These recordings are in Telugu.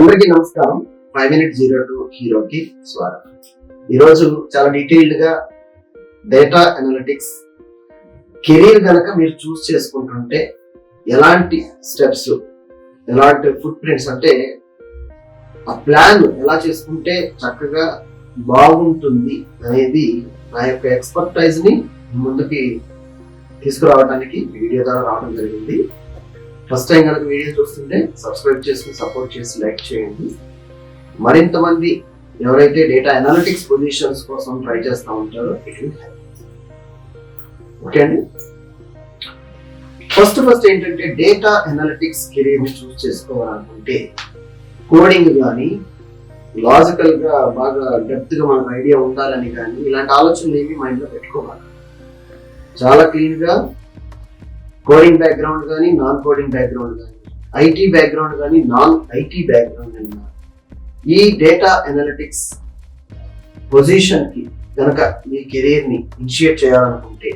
అందరికీ నమస్కారం. ఫైవ్ మినిట్ జీరో టూ హీరోకి స్వాగతం. ఈరోజు చాలా డీటెయిల్డ్గా డేటా అనలిటిక్స్ కెరీర్ కనుక మీరు చూస్ చేసుకుంటుంటే ఎలాంటి స్టెప్స్ ఎలాంటి ఫుట్ ప్రింట్స్ అంటే ఆ ప్లాన్ ఎలా చేసుకుంటే చక్కగా బాగుంటుంది అనేది నా యొక్క ఎక్స్పర్టైజ్ని ముందుకి తీసుకురావడానికి వీడియో ద్వారా రావడం జరిగింది. ఫస్ట్ టైం కనుక వీడియో చూస్తుంటే సబ్స్క్రైబ్ చేసుకుని సపోర్ట్ చేసి లైక్ చేయండి. మరింత మంది ఎవరైతే డేటా అనాలిటిక్స్ పొజిషన్స్ కోసం ట్రై చేస్తూ ఉంటారో ఇట్ విల్ ఓకే అండి? ఫస్ట్ ఫస్ట్ ఏంటంటే డేటా అనాలిటిక్స్ కెరీర్ని చూస్ చేసుకోవాలనుకుంటే కోడింగ్ కానీ లాజికల్గా బాగా డెప్త్గా మనకు ఐడియా ఉండాలని కానీ ఇలాంటి ఆలోచనలు ఏమి మైండ్లో పెట్టుకోవాలి చాలా క్లీన్గా కోడింగ్ బ్యాక్గ్రౌండ్ కానీ నాన్ కోడింగ్ బ్యాక్గ్రౌండ్ కానీ ఐటీ బ్యాక్గ్రౌండ్ కానీ నాన్ ఐటీ బ్యాక్గ్రౌండ్ అయినా ఈ డేటా అనలిటిక్స్ పొజిషన్కి కనుక మీ కెరీర్ని ఇనిషియేట్ చేయాలనుకుంటే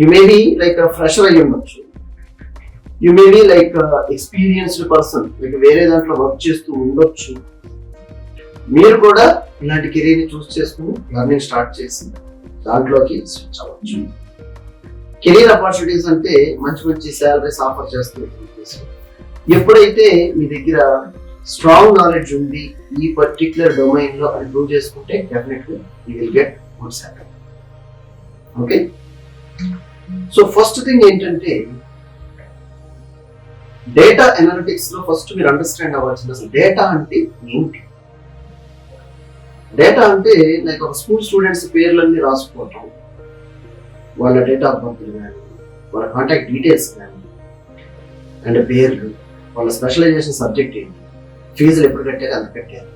యు మే లైక్ ఫ్రెషర్ అయ్యి ఉండొచ్చు. You may like experienced person like వేరే దాంట్లో వర్క్ చేస్తూ ఉండొచ్చు. మీరు కూడా ఇలాంటి కెరీర్ని చూస్ చేసుకుని లర్నింగ్ స్టార్ట్ చేసి దాంట్లోకి స్విచ్ అవ్వచ్చు. కెరీర్ ఆపర్చునిటీస్ అంటే మంచి మంచి శాలరీస్ ఆఫర్ చేస్తుంది. ఎప్పుడైతే మీ దగ్గర స్ట్రాంగ్ నాలెడ్జ్ ఉంది ఈ పర్టికులర్ డొమైన్లో అది ప్రూవ్ చేసుకుంటే definitely you will get good salary okay so first thing ఏంటంటే డేటా అనలిటిక్స్లో ఫస్ట్ మీరు అండర్స్టాండ్ అవ్వాల్సింది అసలు డేటా అంటే ఏంటి? డేటా అంటే లైక్ ఒక స్కూల్ స్టూడెంట్స్ పేర్లన్నీ రాసుకోవటం వాళ్ళ డేట్ ఆఫ్ బర్త్ కానీ వాళ్ళ కాంటాక్ట్ డీటెయిల్స్ కానీ అండ్ పేర్లు వాళ్ళ స్పెషలైజేషన్ సబ్జెక్ట్ ఏంటి ఫీజులు ఎప్పుడు కట్టారు అంత కట్టారు.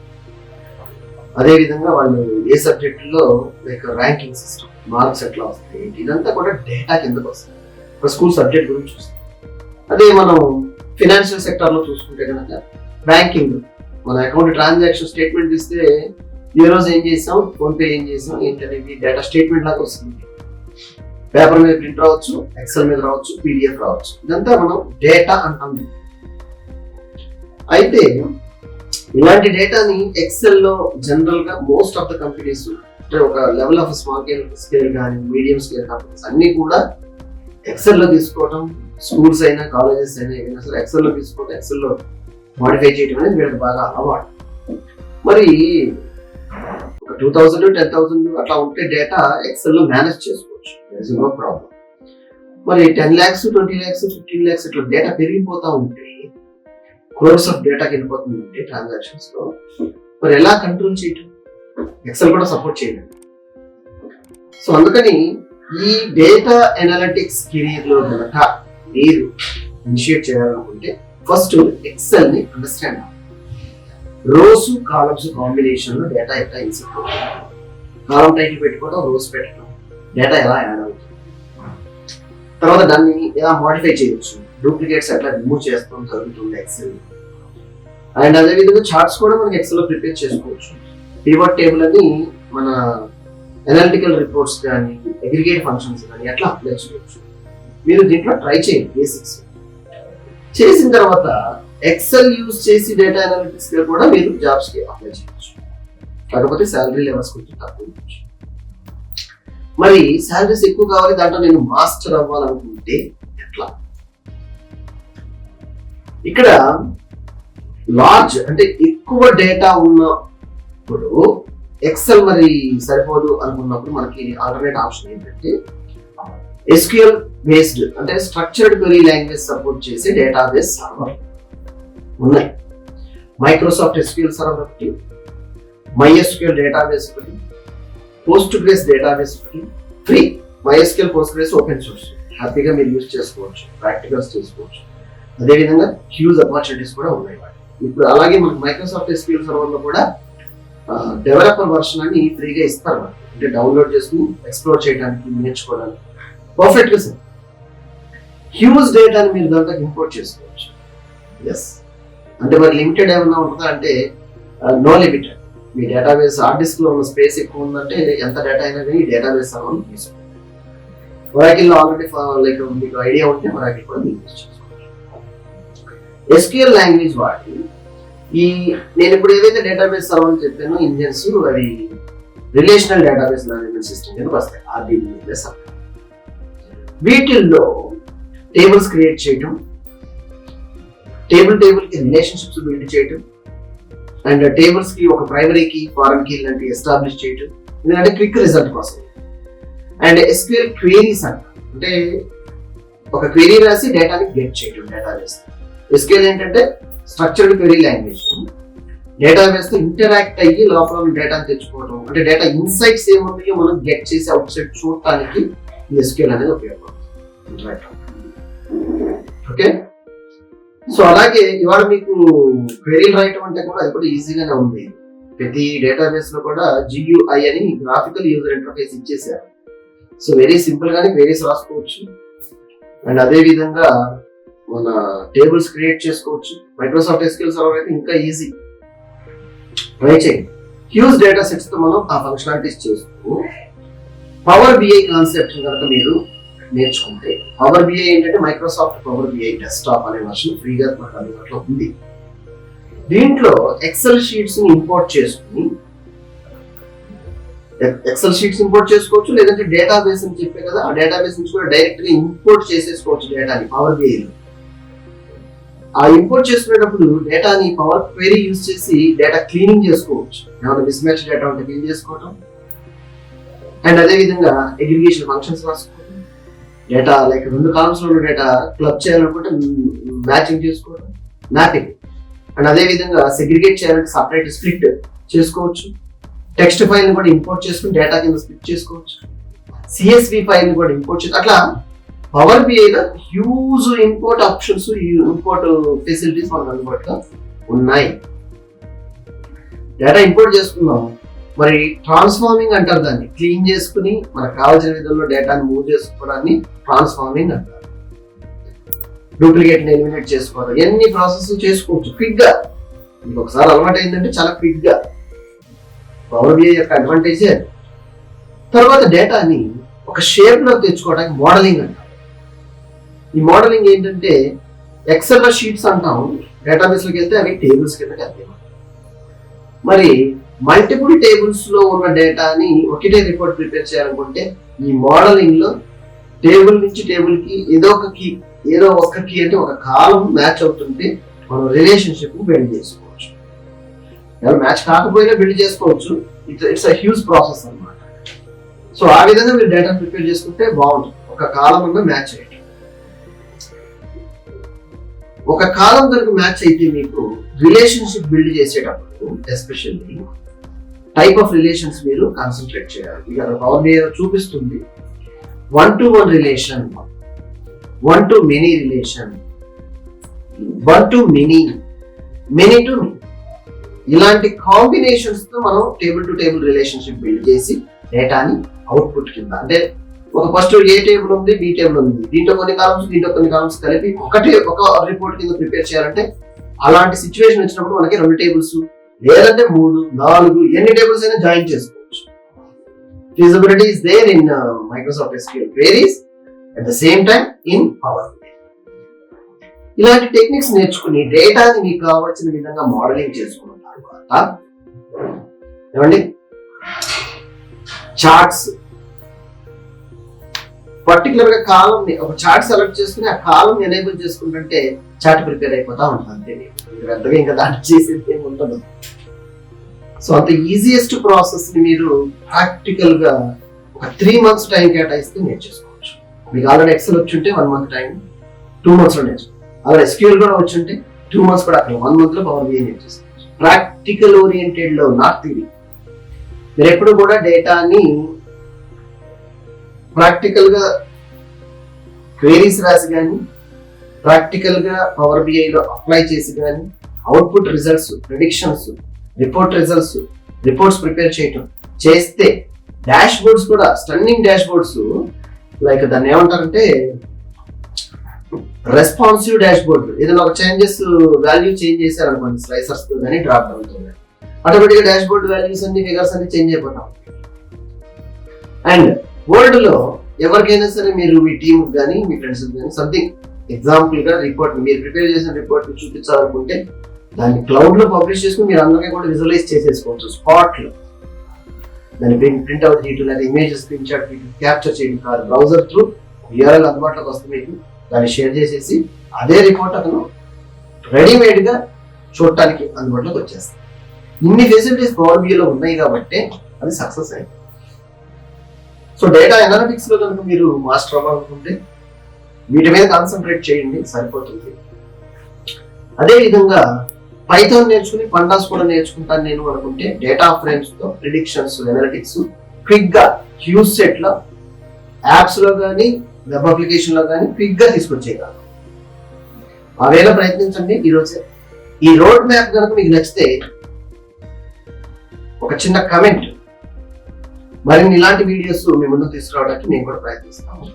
అదేవిధంగా వాళ్ళు ఏ సబ్జెక్టులో లైక్ ర్యాంకింగ్ సిస్టమ్ మార్క్స్ ఎట్లా వస్తాయి ఏంటి ఇదంతా కూడా డేటా కిందకు వస్తుంది ఒక స్కూల్ సబ్జెక్ట్ గురించి చూస్తాం. అదే మనం ఫినాన్షియల్ సెక్టార్లో చూసుకుంటే కనుక బ్యాంకింగ్ మన అకౌంట్ ట్రాన్సాక్షన్ స్టేట్మెంట్ ఇస్తే ఏ రోజు ఏం చేసాం ఫోన్పే ఏం చేసాం ఏంటనేది డేటా స్టేట్మెంట్ లాగా వస్తుంది. పేపర్ మీద ప్రింట్ రావచ్చు ఎక్సెల్ మీద రావచ్చు పీడిఎఫ్ రావచ్చు. ఇదంతా మనం డేటా అంటాం. అయితే ఇలాంటి డేటాని ఎక్సెల్లో జనరల్గా మోస్ట్ ఆఫ్ ద కంపెనీస్ అంటే ఒక level of small scale scale కానీ మీడియం స్కేల్ కంపెనీస్ అన్ని కూడా ఎక్సెల్లో తీసుకోవటం స్కూల్స్ అయినా కాలేజెస్ అయినా ఏమైనా సరే ఎక్సెల్లో తీసుకోవటం ఎక్సెల్లో మాడిఫై చేయడం అనేది వీళ్ళకి బాగా అలవాటు. మరి ఒక టూ థౌజండ్ టెన్ థౌసండ్ అట్లా ఉంటే డేటా ఎక్సెల్లో లో మేనేజ్ చేసుకోవచ్చు నో ప్రాబ్లం మరి ten lakhs twenty lakhs fifteen lakhs ఇట్లా డేటా పెరిగిపోతా ఉంటే కోర్స్ ఆఫ్ డేటాకి వెళ్ళిపోతుందంటే ట్రాన్సాక్షన్స్లో మరి ఎలా కంట్రోల్ చేయటం? ఎక్సెల్ కూడా సపోర్ట్ చేయలేదు. సో అందుకని ఈ డేటా అనలిటిక్స్ కెరీర్లో కనుక మీరు ఇనిషియేట్ చేయాలనుకుంటే ఫస్ట్ ఎక్సెల్ని అండర్స్టాండ్ రోస్ కాలమ్స్ కాంబినేషన్లో డేటా ఎట్లా ఇన్సర్ట్ కాలం టైటిల్ పెట్టుకోవడం రోస్ పెట్టడం డేటా ఎలా యాడ్ అవుతుంది తర్వాత దాన్ని ఎలా మోడిఫై చేయొచ్చు? డూప్లికేట్స్ ఎట్లా రిమూవ్ చేస్తాం? జరుగుతుంది ఎక్సెల్ అండ్ అదేవిధంగా చార్ట్స్ కూడా మనకి ఎక్సెల్లో ప్రిపేర్ చేసుకోవచ్చు. పివట్ టేబుల్ అని మన ఎనాలిటికల్ రిపోర్ట్స్ కానీ అగ్రిగేట్ ఫంక్షన్స్ కానీ ఎట్లా అప్లై చేయొచ్చు. మీరు దీంట్లో ట్రై చేయండి బేసిక్స్ చేసిన తర్వాత ఎక్సెల్ యూజ్ చేసి డేటా అనాలిటిక్స్ కూడా మీరు జాబ్స్కి అప్లై చేయొచ్చు. కాకపోతే శాలరీ లెవెల్స్ కొంచెం తక్కువ ఉండొచ్చు. మరి శాలరీస్ ఎక్కువ కావాలి దాంట్లో నేను మాస్టర్ అవ్వాలనుకుంటే ఎట్లా? ఇక్కడ లార్జ్ అంటే ఎక్కువ డేటా ఉన్నప్పుడు ఎక్సెల్ మరి సరిపోదు అనుకున్నప్పుడు మనకి ఆల్టర్నేట్ ఆప్షన్ ఏంటంటే ఎస్క్యూఎల్ బేస్డ్ అంటే స్ట్రక్చర్డ్ క్వరీ లాంగ్వేజ్ సపోర్ట్ చేసే డేటాబేస్ సర్వర్ ఉన్నాయి. మైక్రోసాఫ్ట్ ఎస్క్యూఎల్ సర్వర్ ఒకటి మైఎస్క్యూఎల్ డేటాబేస్ ఒకటి Postgres database free MySQL Postgres open source హ్యాపీగా మీరు యూజ్ చేసుకోవచ్చు ప్రాక్టికల్స్ చేసుకోవచ్చు. అదేవిధంగా హ్యూజ్ ఆపర్చునిటీస్ కూడా ఉన్నాయి. ఇప్పుడు అలాగే మనకు మైక్రోసాఫ్ట్ ఎస్క్యూఎల్ సర్వర్లో కూడా డెవలపర్ వర్షన్ అని ఫ్రీగా ఇస్తారు అంటే డౌన్లోడ్ చేసుకుని ఎక్స్ప్లోర్ చేయడానికి నేర్చుకోవడానికి. Perfect sir. హ్యూజ్ డేటాని మీరు దాంట్లో ఇంపోర్ట్ చేసుకోవచ్చు. ఎస్ అంటే మరి లిమిటెడ్ ఏమన్నా ఉంటుందా? అంటే నో లిమిటెడ్ మీ డేటాబేస్ హార్డ్ డిస్క్లో ఉన్న స్పేస్ ఎక్కువ ఉందంటే ఎంత డేటా అయినా కానీ డేటాబేస్ సర్వర్ తీసుకోండి లో ఆల్రెడీ లైక్ మీకు ఐడియా ఉంటే ఒరాకిల్ కూడా మీరు యూజ్ ఎస్క్యూఎల్ లాంగ్వేజ్ వాడి ఈ నేను ఇప్పుడు ఏదైతే డేటాబేస్ సర్వర్ అని చెప్పానో ఇంజన్స్ అది రిలేషనల్ డేటాబేస్ మేనేజ్మెంట్ సిస్టమ్ కింద వస్తాయి. ఆర్డీబీఎస్ వీటిల్లో టేబుల్స్ క్రియేట్ చేయటం టేబుల్ టేబుల్ రిలేషన్షిప్స్ బిల్డ్ చేయటం అండ్ టేబుల్స్కి ఒక ప్రైమరీ కీ ఫారెన్ కీ లాంటివి ఎస్టాబ్లిష్ చేయటం. ఎందుకంటే క్విక్ రిజల్ట్ కోసం. అండ్ ఎస్క్యూఎల్ క్వేరీస్ అంట. అంటే ఒక క్వెరీ రాసి డేటాని గెట్ చేయటం డేటాబేస్ ఎస్క్యూఎల్ ఏంటంటే స్ట్రక్చర్డ్ క్వెరీ లాంగ్వేజ్ డేటాబేస్తో ఇంటరాక్ట్ అయ్యి లోపల ఉన్న డేటాని తెచ్చుకోవడం అంటే డేటా ఇన్సైట్స్ ఏమున్నాయో మనం గెట్ చేసి అవుట్ సైడ్ చూడటానికి ఈ ఎస్క్యూఎల్ అనేది ఉపయోగపడుతుంది. ఓకే సో అలాగే ఇవాళ మీకు క్వెరీలు రాయటం అంటే కూడా అది కూడా ఈజీగానే ఉంది. ప్రతి డేటాబేస్లో కూడా జియుఐ అని గ్రాఫికల్ యూజర్ ఇంటర్ఫేస్ ఇచ్చేసారు సో వెరీ సింపుల్ గానే క్వెరీస్ రాసుకోవచ్చు. అండ్ అదే విధంగా మన టేబుల్స్ క్రియేట్ చేసుకోవచ్చు. మైక్రోసాఫ్ట్ ఎస్క్యూఎల్ సర్వర్ అయితే ఇంకా ఈజీ ట్రై చేయండి. హ్యూజ్ డేటా సెట్స్తో మనం ఆ ఫంక్షనాలిటీస్ చేస్తూ పవర్ బిఐ కాన్సెప్ట్ కనుక మీరు నేర్చుకుంటే. పవర్ బిఐ ఏంటంటే మైక్రోసాఫ్ట్ పవర్ బిఐ డెస్క్టాప్ అనే వర్షన్ ఫ్రీగా మనకు అందుబాటులో ఉంది. దీంట్లో ఎక్సెల్ షీట్స్ని ఇంపోర్ట్ చేసుకుని ఎక్సెల్ షీట్స్ ఇంపోర్ట్ చేసుకోవచ్చు లేదంటే డేటాబేస్ అని చెప్పే కదా ఆ డేటాబేస్ నుంచి కూడా డైరెక్ట్గా ఇంపోర్ట్ చేసేసుకోవచ్చు డేటాని పవర్ బిఐలో ఆ ఇంపోర్ట్ చేసుకునేటప్పుడు డేటాని పవర్ క్వెరీ యూజ్ చేసి డేటా క్లీనింగ్ చేసుకోవచ్చు. ఏమైనా మిస్ మ్యాచ్ డేటా ఉంటే క్లీన్ చేసుకోవటం. అండ్ అదే విధంగా అగ్రిగేషన్ ఫంక్షన్స్ రాసుకోవచ్చు. డేటా లైక్ రెండు కాలమ్స్లో ఉన్న డేటా క్లబ్ చేయాలనుకుంటే మ్యాచింగ్ చేసుకోవడం మ్యాపింగ్ అండ్ అదే విధంగా సెగ్రిగేట్ చేయాలంటే సపరేట్ స్ప్లిట్ చేసుకోవచ్చు. టెక్స్ట్ ఫైల్ కూడా ఇంపోర్ట్ చేసుకుని డేటా కింద స్ప్లిట్ చేసుకోవచ్చు. సిఎస్వి ఫైల్ కూడా ఇంపోర్ట్ చేసి అట్లా power బిఐలో huge import options import facilities మనకు అందుబాటులో ఉన్నాయి. డేటా ఇంపోర్ట్ చేసుకున్నాం మరి ట్రాన్స్ఫార్మింగ్ అంటారు దాన్ని. క్లీన్ చేసుకుని మనకు కావాల్సిన విధంలో డేటాని మూవ్ చేసుకోవడాన్ని ట్రాన్స్ఫార్మింగ్ అంటారు. డూప్లికేట్ ఎలిమినేట్ చేసుకోవడం. ఎన్ని ప్రాసెస్ చేసుకోవచ్చు. క్విక్గా. మీకు ఒకసారి అలవాటు అయిందంటే చాలా క్విక్గా. పవర్ బిఐ యొక్క అడ్వాంటేజ్ తర్వాత డేటాని ఒక షేప్లో తెచ్చుకోవడానికి మోడలింగ్ అంటాం ఈ మోడలింగ్ ఏంటంటే ఎక్సెల్ షీట్స్ అంటాం. డేటాబేస్లోకి వెళ్తే అవి టేబుల్స్ కింద వెళ్తాయి మరి మల్టిపుల్ టేబుల్స్లో ఉన్న డేటాని ఒకటే రిపోర్ట్ ప్రిపేర్ చేయాలనుకుంటే ఈ మోడలింగ్లో టేబుల్ నుంచి టేబుల్కి ఏదో ఒక కీ ఏదో ఒక కీ అంటే ఒక కాలం మ్యాచ్ అవుతుంటే మనం రిలేషన్షిప్ బిల్డ్ చేసుకోవచ్చు. ఎవరు మ్యాచ్ కాకపోయినా బిల్డ్ చేసుకోవచ్చు. It's it's a huge process అన్నమాట. సో ఆ విధంగా మీరు డేటా ప్రిపేర్ చేసుకుంటే బాగుంటుంది. ఒక కాలం అన్న మ్యాచ్ అయ్యి ఒక కాలం కనుక మ్యాచ్ అయితే మీకు రిలేషన్షిప్ బిల్డ్ చేసేటప్పుడు ఎస్పెషల్లీ టైప్ ఆఫ్ రిలేషన్స్ మీరు కాన్సన్ట్రేట్ చేయాలి. ఇక పవర్ బిఐ చూపిస్తుంది. One to one relation one to many relation one to many many to ఇలాంటి కాంబినేషన్స్తో మనం table to table relationship build చేసి డేటాని అవుట్పుట్ కింద అంటే ఒక ఫస్ట్ ఏ టేబుల్ ఉంది బి టేబుల్ ఉంది. దీంట్లో కొన్ని కాలమ్స్ దీంట్లో కొన్ని కాలమ్స్ కలిపి ఒకటే ఒక రిపోర్ట్ కింద ప్రిపేర్ చేయాలంటే అలాంటి సిచ్యువేషన్ వచ్చినప్పుడు మనకి రెండు టేబుల్స్ లేదంటే మూడు నాలుగు ఎన్ని టేబుల్స్ అయినా జాయిన్ చేసుకోవచ్చు. Feasibility is there in Microsoft SQL queries at the same time in power ఇలాంటి టెక్నిక్స్ నేర్చుకుని డేటాని మీకు కావాల్సిన విధంగా మోడలింగ్ చేసుకున్న తర్వాత ఏమండి? చార్ట్స్ పర్టికులర్గా కాలం ఒక చార్ట్ సెలెక్ట్ చేసుకుని ఆ కాలం ఎనేబుల్ చేసుకుంటుంటే చార్ట్ ప్రిపేర్ అయిపోతా ఉంటుంది. అంతే పెద్దగా ఇంకా దాన్ని చేసేది ఉంటుంది సో అంత ఈజియెస్ట్ ప్రాసెస్ని మీరు ప్రాక్టికల్గా ఒక త్రీ మంత్స్ టైం కేటాయిస్తే నేర్చేసుకోవచ్చు మీకు ఆల్రెడీ ఎక్సెల్ వచ్చి ఉంటే వన్ మంత్ టైం టూ మంత్స్లో నేర్చుకోవచ్చు అలా ఎస్క్యూఎల్ కూడా వచ్చి ఉంటే టూ మంత్స్ కూడా అక్కడ వన్ మంత్లో పవర్ బిఐ నేర్చేసుకోవచ్చు ప్రాక్టికల్ ఓరియంటెడ్లో నాట్ థియరీ మీరు ఎప్పుడు కూడా డేటాని ప్రాక్టికల్గా క్వేరీస్ రాసి కానీ ప్రాక్టికల్గా పవర్ బిఐలో అప్లై చేసి కానీ output results predictions report results reports prepare చేయటం చేస్తే డాష్ బోర్డ్స్ కూడా స్టన్నింగ్ డాష్ బోర్డ్స్ లైక్ దాన్ని ఏమంటారంటే రెస్పాన్సివ్ డాష్ బోర్డ్ ఏదైనా ఒక చేంజెస్ వాల్యూ చేంజ్ చేశారు అనుకోండి స్లైసర్స్ కానీ డ్రాప్ డౌన్ ఆటోమేటిక్గా డాష్ బోర్డ్ వాల్యూస్ అన్ని ఫిగర్స్ అన్ని చేంజ్ అయిపోతాం. అండ్ వరల్డ్లో ఎవరికైనా సరే మీరు మీ టీమ్ కానీ మీ ఫ్రెండ్స్ కానీ సంథింగ్ ఎగ్జాంపుల్గా రిపోర్ట్ మీరు ప్రిపేర్ చేసిన రిపోర్ట్ చూపించాలనుకుంటే దాన్ని క్లౌడ్లో పబ్లిష్ చేసుకుని మీరు అందరికీ కూడా విజువలైజ్ చేసేసుకోవచ్చు. స్పాట్లో. దాన్ని ప్రింట్ ప్రింట్ అవుట్ చేయడం లేదా ఇమేజెస్ స్క్రీన్ షాట్ క్యాప్చర్ చేయడం కాదు. బ్రౌజర్ త్రూ యూఆర్ఎల్ అందుబాటులోకి వస్తుంది మీకు దాన్ని షేర్ చేసేసి అదే రిపోర్ట్ అతను రెడీమేడ్గా చూడటానికి అందుబాటులోకి వచ్చేస్తుంది ఇన్ని ఫెసిలిటీస్ పవర్లో ఉన్నాయి కాబట్టి అది సక్సెస్ అయింది. సో డేటా ఎనాలిటిక్స్లో కనుక మీరు మాస్టర్ అవ్వాలనుకుంటే వీటి మీద కాన్సన్ట్రేట్ చేయండి సరిపోతుంది. అదేవిధంగా పైథాన్ నేర్చుకుని పండాస్ కూడా నేర్చుకుంటాను నేను అనుకుంటే డేటా ఫ్రేమ్స్తో ప్రిడిక్షన్స్ ఎనలిటిక్స్ క్విక్గా హ్యూజ్ సెట్లో యాప్స్లో కానీ వెబ్ అప్లికేషన్లో కానీ క్విక్గా తీసుకొచ్చేయగలను. ఆవేళ ప్రయత్నించండి ఈ ఈ రోడ్ మ్యాప్ కనుక మీకు నచ్చితే ఒక చిన్న కమెంట్ మరిన్ని ఇలాంటి వీడియోస్ మీ ముందు తీసుకురావడానికి మేము కూడా ప్రయత్నిస్తాము